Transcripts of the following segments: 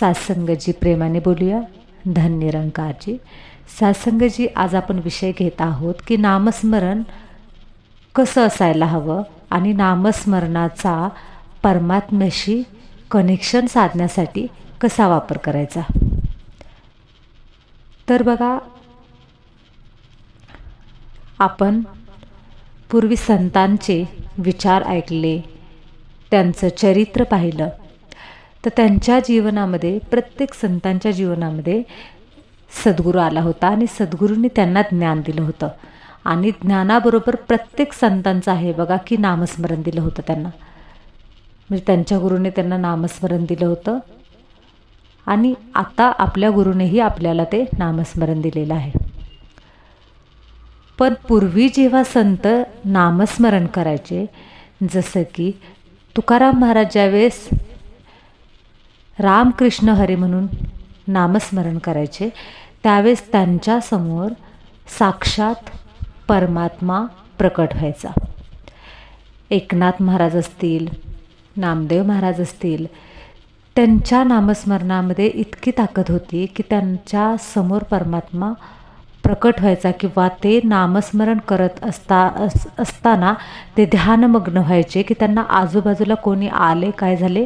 सासंगजी प्रेमाने बोलूया. धन निरंकारजी. सासंगजी आज आपण विषय घेत आहोत की नामस्मरण कसं असायला हवं आणि नामस्मरणाचा परमात्म्याशी कनेक्शन साधण्यासाठी कसा वापर करायचा? तर बघा आपण पूर्वी संतांचे विचार ऐकले त्यांचं चरित्र पाहिलं तर त्यांच्या जीवनामध्ये प्रत्येक संतांच्या जीवनामध्ये सद्गुरू आला होता आणि सद्गुरूंनी त्यांना ज्ञान दिलं होतं. आणि ज्ञानाबरोबर प्रत्येक संतांचं आहे बघा की नामस्मरण दिलं होतं त्यांना. म्हणजे त्यांच्या गुरुने त्यांना नामस्मरण दिलं होतं. आणि आता आपल्या गुरुनेही आपल्याला ते नामस्मरण दिलेलं आहे. पण पूर्वी जेव्हा संत नामस्मरण करायचे जसं की तुकाराम महाराज ज्यावेळेस रामकृष्ण हरे म्हणून नामस्मरण करायचे. त्यावेळेस त्यांच्यासमोर साक्षात परमात्मा प्रकट व्हायचा. एकनाथ महाराज असतील नामदेव महाराज असतील त्यांच्या नामस्मरणामध्ये इतकी ताकद होती की त्यांच्यासमोर परमात्मा प्रकट व्हायचा किंवा ते नामस्मरण करत असता अस असताना ते ध्यानमग्न व्हायचे की त्यांना आजूबाजूला कोणी आले काय झाले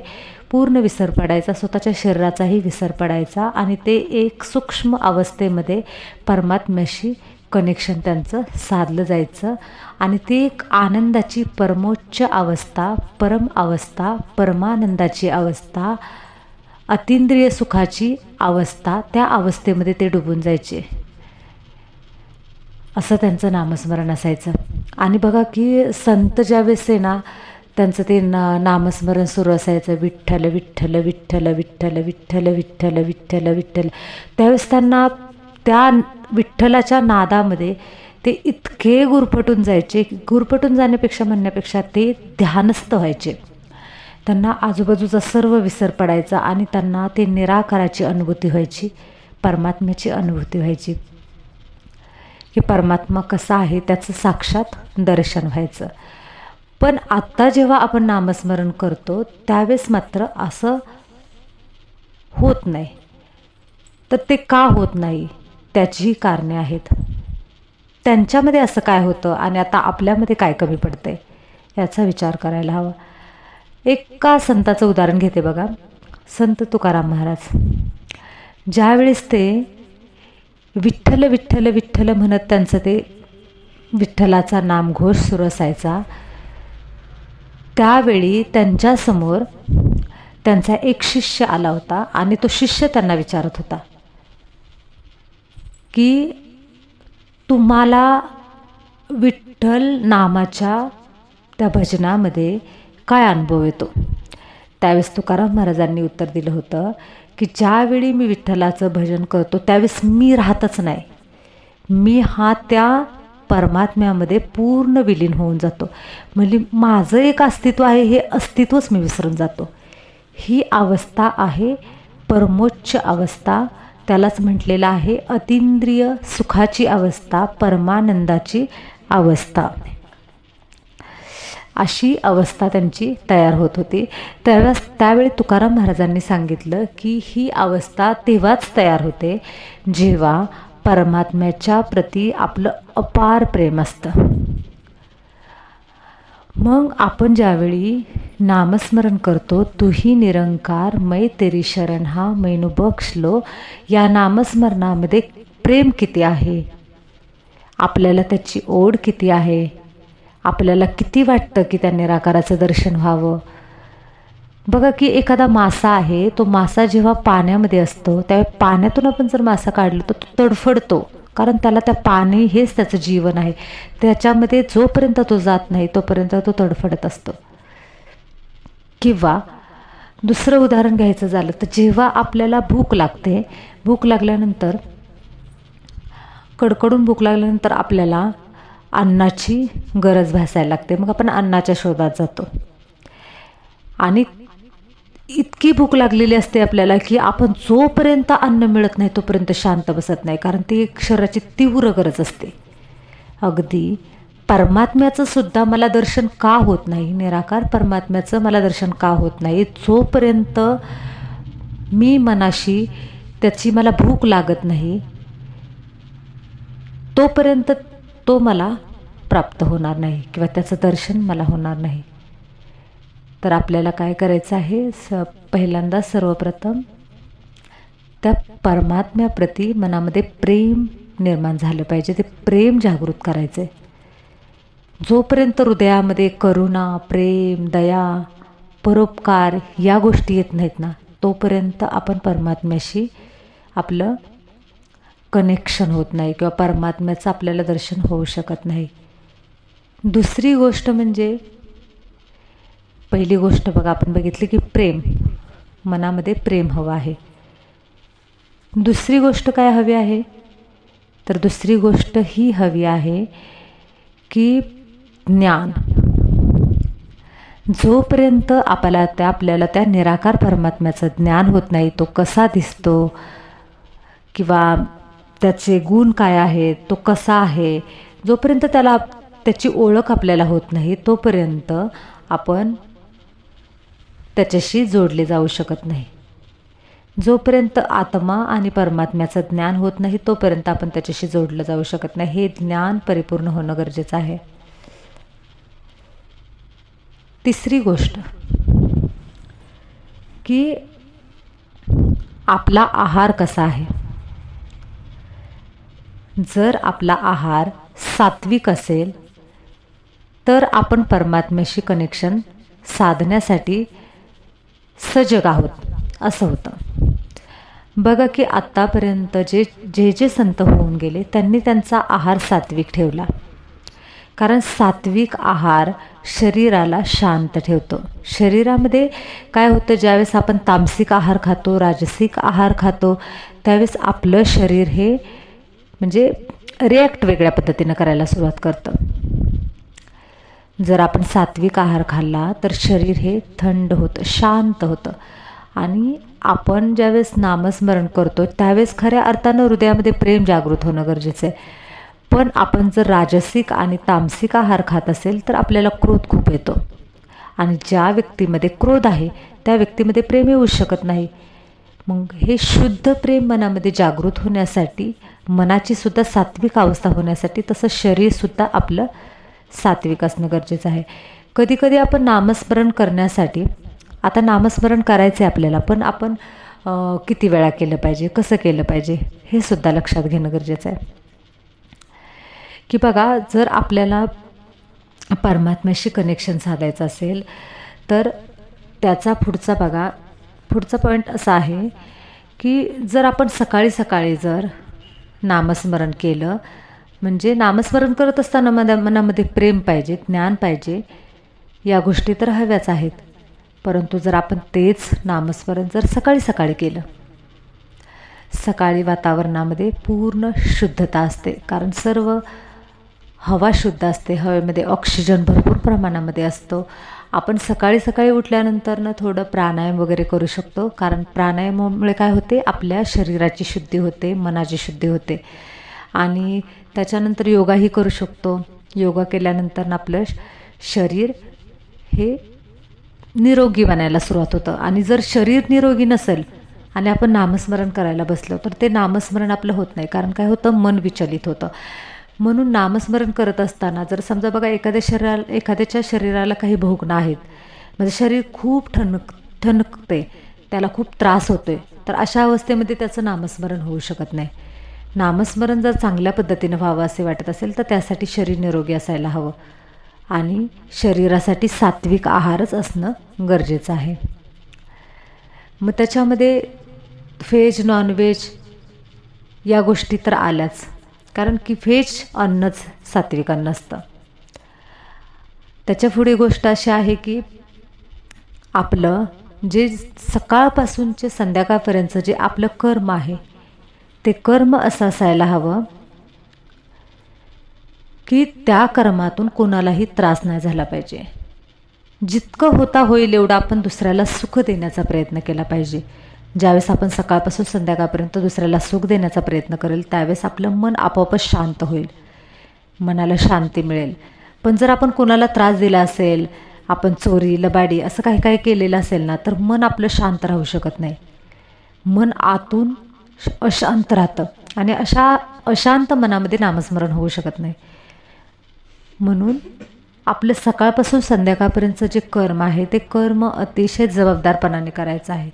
पूर्ण विसर पडायचा स्वतःच्या शरीराचाही विसर पडायचा आणि ते एक सूक्ष्म अवस्थेमध्ये परमात्म्याशी कनेक्शन त्यांचं साधलं जायचं आणि ती एक आनंदाची परमोच्च अवस्था परम अवस्था परमानंदाची अवस्था अतिंद्रिय सुखाची अवस्था त्या अवस्थेमध्ये ते डुबून जायचे. असं त्यांचं नामस्मरण असायचं. आणि बघा की संत ज्यावेळेस आहे ना त्यांचं ते ना नामस्मरण सुरू असायचं. विठ्ठल विठ्ठल विठ्ठल विठ्ठल विठ्ठल विठ्ठल विठ्ठल विठ्ठल. त्यावेळेस त्यांना त्या विठ्ठलाच्या नादामध्ये ते इतके गुरफटून जायचे गुरफटून जाण्यापेक्षा म्हणण्यापेक्षा ते ध्यानस्थ व्हायचे. त्यांना आजूबाजूचा सर्व विसर पडायचा आणि त्यांना ते निराकाराची अनुभूती व्हायची परमात्म्याची अनुभूती व्हायची. की परमात्मा कसा आहे त्याचं साक्षात दर्शन व्हायचं. पण आत्ता जेव्हा आपण नामस्मरण करतो त्यावेळेस मात्र असं होत नाही. तर ते का होत नाही? त्याचीही कारणे आहेत. त्यांच्यामध्ये असं काय होतं आणि आता आपल्यामध्ये काय कमी पडतंय? याचा विचार करायला हवा. एका संताचं उदाहरण घेते बघा. संत तुकाराम महाराज. ज्यावेळेस ते विठ्ठल विठ्ठल विठ्ठल म्हणत त्यांचं ते विठ्ठलाचा नामघोष सुरू असायचा त्यावेळी त्यांच्यासमोर त्यांचा एक शिष्य आला होता आणि तो शिष्य त्यांना विचारत होता की तुम्हाला विठ्ठल नामाच्या त्या भजनामध्ये काय अनुभव येतो? त्यावेळेस तुकाराम महाराजांनी उत्तर दिलं होतं की ज्यावेळी मी विठ्ठलाचं भजन करतो त्यावेळेस मी राहतच नाही. मी हा त्या परमात्म्यामध्ये पूर्ण विलीन होऊन जातो. म्हणजे माझं एक अस्तित्व आहे हे अस्तित्वच मी विसरून जातो. ही अवस्था आहे परमोच्च अवस्था. त्यालाच म्हटलेलं आहे अतिंद्रिय सुखाची अवस्था परमानंदाची अवस्था. अशी अवस्था त्यांची तयार होत होती. त्यावेळेस त्यावेळी तुकाराम महाराजांनी सांगितलं की ही अवस्था तेव्हाच तयार होते जेव्हा परमात्म्याच्या प्रती आपलं अपार प्रेम असतं. मग आपण ज्यावेळी नामस्मरण करतो तुही निरंकार मै तेरी शरण हा मैनू बक्षलो या नामस्मरणामध्ये प्रेम किती आहे? आपल्याला त्याची ओढ किती आहे? आपल्याला किती वाटतं की त्या निराकाराचं दर्शन व्हावं? बघा की एखादा मासा आहे तो मासा जेव्हा पाण्यामध्ये असतो त्यावेळी पाण्यातून आपण जर मासा काढलं तर तो तडफडतो. कारण त्याला त्या पाणी हेच त्याचं जीवन आहे. त्याच्यामध्ये जोपर्यंत तो जात नाही तोपर्यंत तो तडफडत असतो. किंवा दुसरं उदाहरण घ्यायचं झालं तर जेव्हा आपल्याला भूक लागते भूक लागल्यानंतर कडकडून भूक लागल्यानंतर आपल्याला अन्नाची गरज भासायला लागते. मग आपण अन्नाच्या शोधात जातो. आणि इतकी भूक लागलेली असते आपल्याला की आपण जोपर्यंत अन्न मिळत नाही तोपर्यंत शांत बसत नाही. कारण ती एक शरीराची तीव्र गरज असते. अगदी परमात्म्याचं सुद्धा मला दर्शन का होत नाही? निराकार परमात्म्याचं मला दर्शन का होत नाही? जोपर्यंत मी मनाशी त्याची मला भूक लागत नाही तोपर्यंत तो मला प्राप्त होणार नाही किंवा त्याचं दर्शन मला होणार नाही. तर आपल्याला काय करायचं आहे? स पहिल्यांदा सर्वप्रथम त्या परमात्म्याप्रती मनामध्ये प्रेम निर्माण झालं पाहिजे. ते प्रेम जागृत करायचं आहे जोपर्यंत हृदयामध्ये करुणा प्रेम दया परोपकार या गोष्टी येत नाहीत ना तोपर्यंत आपण परमात्म्याशी आपलं कनेक्शन होत नाही किंवा परमात्म्याचं आपल्याला दर्शन होऊ शकत नाही. दुसरी गोष्ट म्हणजे पहिली गोष्ट बघा आपण बघितली की प्रेम. मनामध्ये प्रेम हवं आहे. दुसरी गोष्ट काय हवी आहे? तर दुसरी गोष्ट ही हवी आहे की ज्ञान. जोपर्यंत आपल्याला त्या आपल्याला त्या निराकार परमात्म्याचं ज्ञान होत नाही तो कसा दिसतो किंवा त्याचे गुण काय आहेत तो कसा आहे जोपर्यंत त्याला त्याची ओळख आपल्याला होत नाही तोपर्यंत आपण त्याच्याशी जोडले जाऊ शकत नाही. जोपर्यंत आत्मा आणि परमात्म्याचं ज्ञान होत नाही तोपर्यंत आपण त्याच्याशी जोडलं जाऊ शकत नाही. हे ज्ञान परिपूर्ण होणं गरजेचं आहे. तिसरी गोष्ट की आपला आहार कसा आहे? जर आपला आहार सात्विक असेल तर आपण परमात्म्याशी कनेक्शन साधण्यासाठी सजग आहोत. असं होतं. बघा की आत्तापर्यंत जे जे जे संत होऊन गेले त्यांनी त्यांचा आहार सात्विक ठेवला. कारण सात्विक आहार शरीराला शांत ठेवतो. शरीरामध्ये काय होतं ज्यावेळेस आपण तामसिक आहार खातो राजसिक आहार खातो त्यावेळेस आपलं शरीर हे म्हणजे रिॲक्ट वेगळ्या पद्धतीनं करायला सुरुवात करतं. जर आपण सात्विक आहार खाल्ला तर शरीर हे थंड होतं शांत होतं. आणि आपण ज्यावेळेस नामस्मरण करतो त्यावेळेस खऱ्या अर्थानं हृदयामध्ये प्रेम जागृत होणं गरजेचं आहे. पण आपण जर राजसिक आणि तामसिक आहार खात असेल तर आपल्याला क्रोध खूप येतो. आणि ज्या व्यक्तीमध्ये क्रोध आहे त्या व्यक्तीमध्ये प्रेम येऊ शकत नाही. मग हे शुद्ध प्रेम मनामध्ये जागृत होण्यासाठी मनाची सुद्धा सात्विक अवस्था होण्यासाठी तसं शरीरसुद्धा आपलं सात्विक असणं गरजेचं आहे. कधीकधी आपण नामस्मरण करण्यासाठी आता नामस्मरण करायचं आहे आपल्याला पण आपण किती वेळा केलं पाहिजे कसं केलं पाहिजे हे सुद्धा लक्षात घेणं गरजेचं आहे. की बघा जर आपल्याला परमात्म्याशी कनेक्शन साधायचं असेल तर त्याचा पुढचा बघा पुढचा पॉईंट असा आहे की जर आपण सकाळी सकाळी जर नामस्मरण केलं म्हणजे नामस्मरण करत असताना मना मनामध्ये प्रेम पाहिजे ज्ञान पाहिजे या गोष्टी तर हव्याच आहेत. परंतु जर आपण तेच नामस्मरण जर सकाळी सकाळी केलं सकाळी वातावरणामध्ये पूर्ण शुद्धता असते. कारण सर्व हवा शुद्ध असते हवेमध्ये ऑक्सिजन भरपूर प्रमाणामध्ये असतो. आपण सकाळी सकाळी उठल्यानंतर ना थोडं प्राणायाम वगैरे करू शकतो. कारण प्राणायामामुळे काय होते? आपल्या शरीराची शुद्धी होते मनाची शुद्धी होते. आणि त्याच्यानंतर योगाही करू शकतो. योगा केल्यानंतर आपलं शरीर हे निरोगी बनायला सुरुवात होतं. आणि जर शरीर निरोगी नसेल आणि आपण नामस्मरण करायला बसलो तर ते नामस्मरण आपलं होत नाही. कारण काय होतं? मन विचलित होतं. म्हणून नामस्मरण करत असताना जर समजा बघा एखाद्या शरीराला एखाद्याच्या शरीराला काही भोगणं आहेत म्हणजे शरीर खूप ठणक ठणकते त्याला खूप त्रास होतो आहे तर अशा अवस्थेमध्ये त्याचं नामस्मरण होऊ शकत नाही. नामस्मरण जर चांगल्या पद्धतीनं व्हावं असे वाटत असेल तर त्यासाठी शरीर निरोगी असायला हवं. आणि शरीरासाठी सात्विक आहारच असणं गरजेचं आहे. मग त्याच्यामध्ये व्हेज नॉनव्हेज या गोष्टी तर आल्याच. कारण की व्हेज अन्नच सात्विक अन्न असतं. त्याच्या पुढे गोष्ट अशी आहे की आपलं जे सकाळपासूनचे संध्याकाळपर्यंतचं जे आपलं कर्म आहे ते कर्म असं असायला हवं की त्या कर्मातून कोणालाही त्रास नाही झाला पाहिजे. जितकं होता होईल एवढं आपण दुसऱ्याला सुख देण्याचा प्रयत्न केला पाहिजे. ज्यावेळेस आपण सकाळपासून संध्याकाळपर्यंत दुसऱ्याला सुख देण्याचा प्रयत्न करेल त्यावेळेस आपलं मन आपोआपच शांत होईल. मनाला शांती मिळेल. पण जर आपण कोणाला त्रास दिला असेल आपण चोरी लबाडी असं काही काही केलेलं असेल ना तर मन आपलं शांत राहू शकत नाही. मन आतून अशांत राहतं आणि अशा अशांत मनामध्ये नामस्मरण होऊ शकत नाही. म्हणून आपलं सकाळपासून संध्याकाळपर्यंतचं जे कर्म आहे ते कर्म अतिशय जबाबदारपणाने करायचं आहे.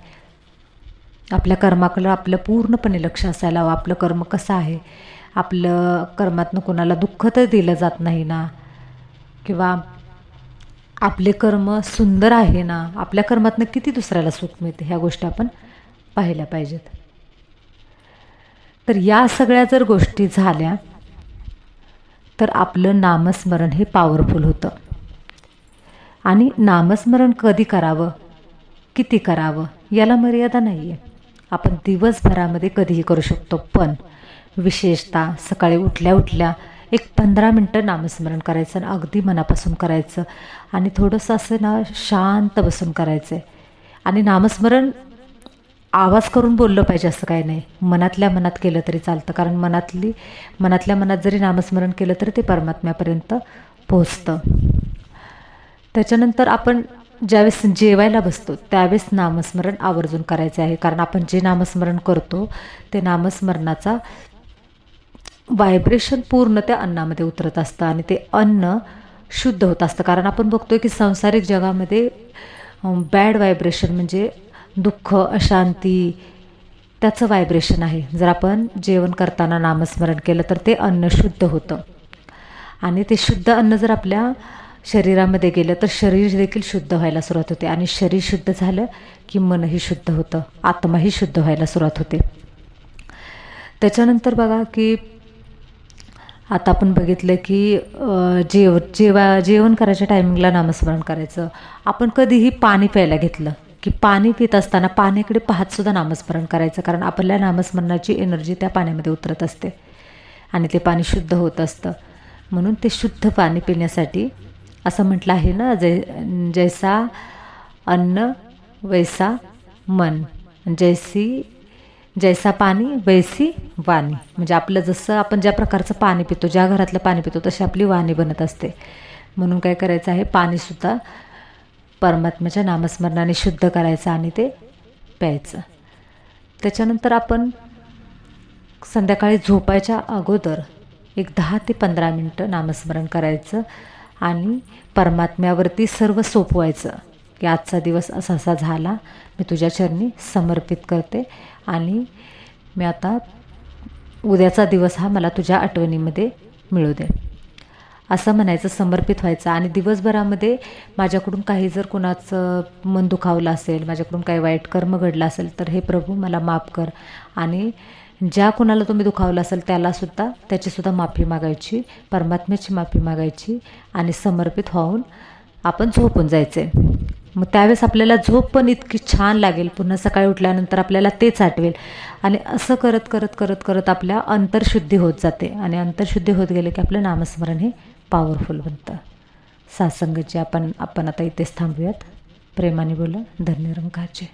आपल्या कर्माकडं आपलं पूर्णपणे लक्ष असायला हवं. आपलं कर्म कसं आहे? आपलं कर्मातनं कोणाला दुःख तर दिलं जात नाही ना? किंवा आपले कर्म सुंदर आहे ना? आपल्या कर्मातनं किती दुसऱ्याला सुख मिळते? ह्या गोष्टी आपण पाहिल्या पाहिजेत. तर या सगळ्या जर गोष्टी झाल्या तर आपलं नामस्मरण हे पॉवरफुल होतं. आणि नामस्मरण कधी करावं? किती करावं? याला मर्यादा नाही आहे आपण दिवसभरामध्ये कधीही करू शकतो पण विशेषतः सकाळी उठल्या उठल्या एक पंधरा मिनटं नामस्मरण करायचं आणि अगदी मनापासून करायचं आणि थोडंसं असं ना शांत बसून करायचं आहे आणि नामस्मरण आवाज करून बोललं पाहिजे असं काही नाही. मनातल्या मनात केलं तरी चालतं. कारण मनातली मनातल्या मनात जरी नामस्मरण केलं तरी ते परमात्म्यापर्यंत पोहोचतं. त्याच्यानंतर आपण ज्यावेळेस जेवायला बसतो त्यावेळेस नामस्मरण आवर्जून करायचे आहे. कारण आपण जे नामस्मरण करतो ते नामस्मरणाचा व्हायब्रेशन पूर्ण त्या अन्नामध्ये उतरत असतं आणि ते अन्न शुद्ध होत असतं. कारण आपण बघतोय की सांसारिक जगामध्ये बॅड व्हायब्रेशन म्हणजे दुःख अशांती त्याचं व्हायब्रेशन आहे. जर आपण जेवण करताना नामस्मरण केलं तर ते अन्न शुद्ध होतं. आणि ते शुद्ध अन्न जर आपल्या शरीरामध्ये गेलं तर शरीर देखील शुद्ध व्हायला सुरुवात होते. आणि शरीर शुद्ध झालं की मनही शुद्ध होतं. आत्माही शुद्ध व्हायला सुरुवात होते. त्याच्यानंतर बघा की आता आपण बघितलं की जेव जेवा जेवण करायच्या टायमिंगला नामस्मरण करायचं. आपण कधीही पाणी प्यायला घेतलं की पाणी पित असताना पाण्याकडे पाहतसुद्धा नामस्मरण करायचं कारण आपल्या नामस्मरणाची एनर्जी त्या पाण्यामध्ये उतरत असते. आणि ते पाणी शुद्ध होत असतं. म्हणून ते शुद्ध पाणी पिण्यासाठी असं म्हटलं आहे ना जै जैसा अन्न वैसा मन. जैसी जैसा पाणी वैसी वाणी. म्हणजे आपलं जसं आपण ज्या प्रकारचं पाणी पितो ज्या घरातलं पाणी पितो तशी आपली वाणी बनत असते. म्हणून काय करायचं आहे पाणीसुद्धा परमात्म्याच्या नामस्मरणाने शुद्ध करायचं आणि ते प्यायचं. त्याच्यानंतर आपण संध्याकाळी झोपायच्या अगोदर एक दहा ते पंधरा मिनटं नामस्मरण करायचं आणि परमात्म्यावरती सर्व सोपवायचं. की आजचा दिवस असा असा झाला मी तुझ्या चरणी समर्पित करते आणि मी आता उद्याचा दिवस हा मला तुझ्या आठवणीमध्ये मिळू दे. असं म्हणायचं समर्पित व्हायचं. आणि दिवसभरामध्ये माझ्याकडून काही जर कोणाचं मन दुखावलं असेल माझ्याकडून काही वाईट कर्म घडलं असेल तर हे प्रभू मला माफ कर. आणि ज्या कोणाला तुम्ही दुखावलं असेल त्यालासुद्धा त्याचीसुद्धा माफी मागायची परमात्म्याची माफी मागायची आणि समर्पित होऊन आपण झोपून जायचे. मग त्यावेळेस आपल्याला झोप पण इतकी छान लागेल. पुन्हा सकाळी उठल्यानंतर आपल्याला तेच आठवेल. आणि असं करत करत करत करत आपल्या अंतरशुद्धी होत जाते. आणि अंतरशुद्धी होत गेले की आपलं नामस्मरण हे पॉवरफुल बनतं. सासंगचे आपण आपण आता इथेच थांबूयात. प्रेमाने बोला धन्यरंगाचे